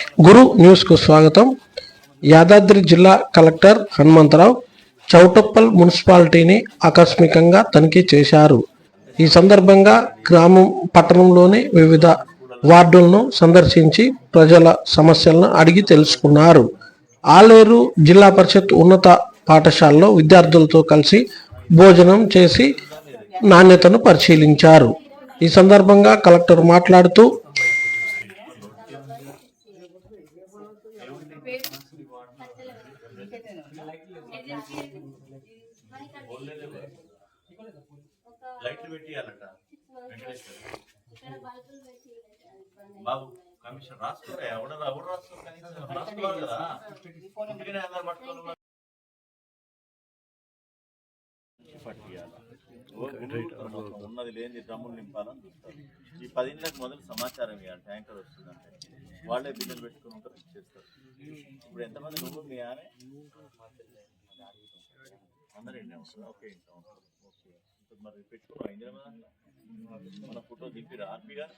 గురు న్యూస్కు స్వాగతం. యాదాద్రి జిల్లా కలెక్టర్ హనుమంతరావు చౌటప్పల్ మున్సిపాలిటీని ఆకస్మికంగా తనిఖీ చేశారు. ఈ సందర్భంగా గ్రామం పట్టణంలోని వివిధ వార్డులను సందర్శించి ప్రజల సమస్యలను అడిగి తెలుసుకున్నారు. ఆలేరు జిల్లా పరిషత్ ఉన్నత పాఠశాలలో విద్యార్థులతో కలిసి భోజనం చేసి నాణ్యతను పరిశీలించారు. ఈ సందర్భంగా కలెక్టర్ మాట్లాడుతూ లైట్లు పెట్టియాలట. వెంకటేశ్వర. బాబు కమిషన్ రాసుకోరా ఎవడ ఎవడు రాసుకోరు కనీసం? రాసుకోవాలి కదా. ఇంటికనే అందరు పట్టుకోవాలి ఉన్నది లేని డ్రమ్ములు నింపాలని చూస్తారు. ఈ పదింట్లకు మొదలు సమాచారం ఇవ్వాలి. ట్యాంకర్ వస్తుందంటే. వాళ్ళే బిల్లులు పెట్టుకుని ఉంటారు ఇచ్చేస్తారు. ఇప్పుడు ఎంతమంది నువ్వు మీ ఆమె? అందరూ ఇండియా ఓకే ఓకే ఇప్పుడు మరి పెట్టుకున్నాం ఇండియా మన ఫోటో దింపిరా ఆర్పి గారు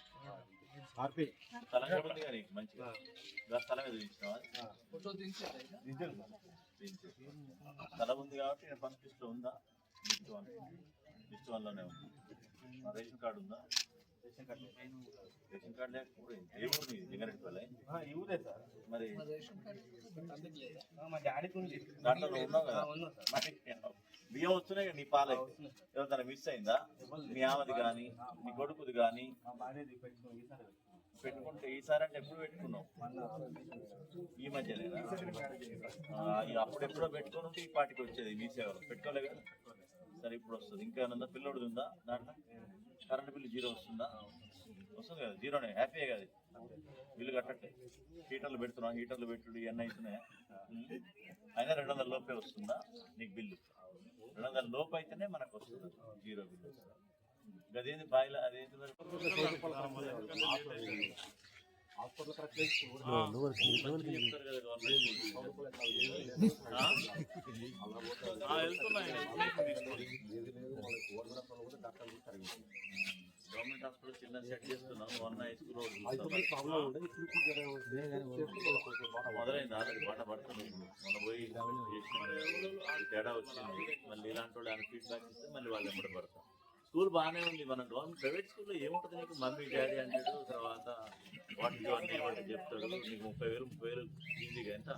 ఆర్పి స్థలం కూడా ఉంది కానీ మంచిగా ఇంకా స్థలం మీద చూపించినావా దించు. స్థలం ఉంది కాబట్టి నేను ఫస్ట్ లిస్ట్ ఉందా లిస్ట్ వన్ లిస్ట్ వన్లోనే ఉంది ఆ, రేషన్ కార్డు ఉందా రేషన్ కార్డు రేషన్ కార్డు లేకపోతే ఏ ఊరు నీది జంగారెడ్డిపల్లె ఈ ఊరే సార్. మరి మా డాడీకి ఉంది. దాంట్లో నువ్వు ఉన్నావు కదా. మరి బియ్యం వస్తున్నాయి నీ పాలే ఎవరికైనా మిస్ అయిందా? మీ ఆమెది కానీ మీ కొడుకుది కానీ. పెట్టుకుంటే ఈసారి అంటే ఎప్పుడు పెట్టుకున్నావు? ఈ మధ్యనేనా అప్పుడెప్పుడో పెట్టుకొని ఉంటే ఈ పాటికి వచ్చేది మీ సేవలు. పెట్టుకోలే కదా? సరే ఇప్పుడు వస్తుంది. ఇంకా ఏమన్నా పిల్లోడిది ఉందా దాంట్లో? కరెంట్ బిల్లు జీరో వస్తుందా? వస్తుంది కదా. జీరోనే హ్యాపీయే కదా. బిల్లు కట్టట్టే హీటర్లు పెడుతున్నాం. హీటర్లు పెట్టుడు ఇవన్నీ అవుతున్నాయి అయినా రెండు వందల లోపే వస్తుందా నీకు బిల్లు? రెండు వందల లోపు అయితేనే మనకు వస్తుంది జీరో బిల్లు. గదేంది బాయిల అదేంది వెళ్తున్నాయి హాస్పిటల్ కరెక్ట్ చెప్తారు కదా గవర్నమెంట్ ఆ? ఆ, వెళ్తున్నాయి. గవర్నమెంట్ హాస్పిటల్ చిన్న సెట్ చేస్తున్నాం వన్ హై స్కూల్ రోడ్ మొదలైంది ఆల్రెడీ బాట పడుతుంది మొన్న పోయి తేడా వచ్చింది మళ్ళీ ఇలాంటి వాళ్ళు ఆయన ఫీడ్బ్యాక్ ఇస్తే మళ్ళీ వాళ్ళు పడతాం స్కూల్ బాగానే ఉంది. మన గవర్నమెంట్ ప్రైవేట్ స్కూల్లో ఏముంటుంది నీకు? మమ్మీ డాడీ అంటాడు తర్వాత వాటికి అన్నీ ఏమంటే చెప్తాడు. నీకు ముప్పై వేలు ముప్పై వేలు ఈజీగా ఎంత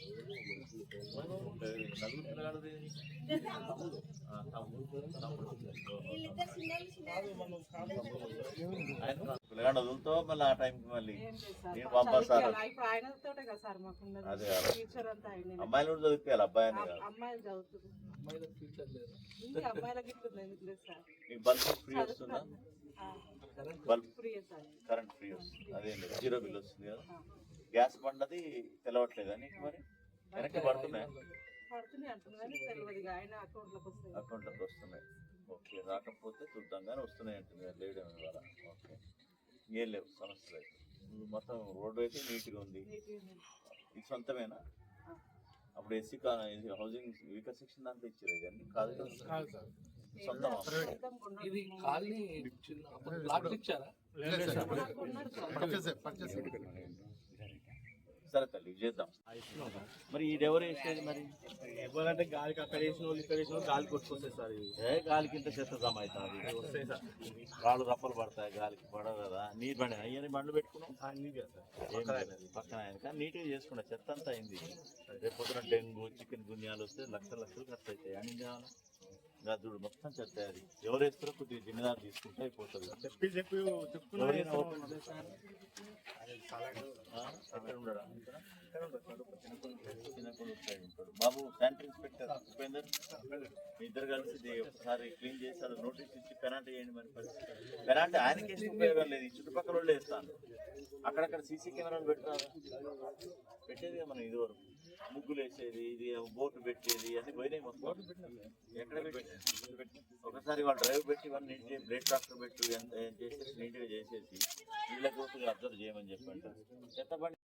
ముప్పై వేలు నలుగురు పిల్లగాడది ఆ, తమ్ముడు తమ్ముడు ఆయన పిల్లగాడు వదులుతో మళ్ళీ ఆ టైంకి మళ్ళీ నేను ఉన్నది. అదే అమ్మాయిలు కూడా చదివిపోయాలి అబ్బాయిని బల్బ్ ఫ్రీ వస్తుందా? Bulb free sir. Current free వస్తుంది. అదే లేదు జీరో బిల్ వస్తుంది కదా. గ్యాస్ బండది తెలవట్లేదా నీకు మరి? వెనక్కి పడుతున్నాయి. పడుతున్నాయి కానీ తెలియదు ఆయన అకౌంట్లోకి వస్తాయి. అకౌంట్లోకి వస్తున్నాయి. ఓకే రాకపోతే చూద్దాం కానీ వస్తున్నాయి కదా లేడీ ఇవాళ. ఓకే. ఏం లేవు సమస్యలు అయితే. మొత్తం రోడ్డు అయితే నీట్గా ఉంది. ఇది సొంతమేనా? అప్పుడు ఎస్సీ హౌసింగ్ వికసిక్షన్ దాంట్లో ఇచ్చారు ఇవన్నీ? కాదు. ఇది కాలనీ చిన్న అప్పుడు ప్లాట్లు ఇచ్చారా? కొన్నాడు సార్. తల్లి ఇది చేద్దాం. మరి ఈ డెవర్ వేసేది మరి? ఎవరంటే గాలికి అక్కడ వేసిన వాళ్ళు ఇక్కడ వేసిన గాలి కొట్టుకొస్తాయి సార్ ఏ గాలికి ఇంత చెత్త జమ అవుతుంది వస్తాయి సార్. రాళ్ళు రప్పలు పడతాయి గాలికి పడదు కదా. నీరు బండి అయ్యని బండ్లు పెట్టుకున్నాం సార్. పక్కన ఆయన. కానీ నీట్గా చేసుకున్నా చెత్త అంతా అయింది. రేపు పొద్దున డెంగ్యూ చికెన్ గున్యాలు వస్తే లక్షల లక్షలు ఖర్చు అవుతాయి. అని చేయాలి గదుడు మొత్తం చెత్త అది. ఎవరు వేస్తారో కొద్దిగా జిన్నదారు తీసుకుంటే అయిపోతుంది. చెప్పి చెప్పి చెప్తున్నా బాబు శానిటరీ ఇన్స్పెక్టర్ ఉపేందర్ మీ ఇద్దరు కలిసి ఒకసారి క్లీన్ చేసి అది నోటీస్ ఇచ్చి పెనాల్టీ చేయండి మరి పెనాల్టీ ఆయనకి వేసి ఉపయోగం లేదు ఈ చుట్టుపక్కల వాళ్ళు వేస్తాను అక్కడక్కడ సీసీ కెమెరాలు పెట్టారు పెట్టేది మనం ఇదివరకు ముగ్గులు వేసేది ఇది బోర్డు పెట్టేది అన్ని పోయినాయి మొత్తం ఎక్కడ పెట్టి ఒకసారి వాళ్ళు డ్రైవ్ పెట్టి ఇవన్నీ బ్రేక్ ట్రాక్టర్ పెట్టి ఎంత ఏం చేసేసి నీట్గా చేసేసి వీళ్ళ కోసం అబ్జర్వ్ చేయమని చెప్పండి. చెత్త బండి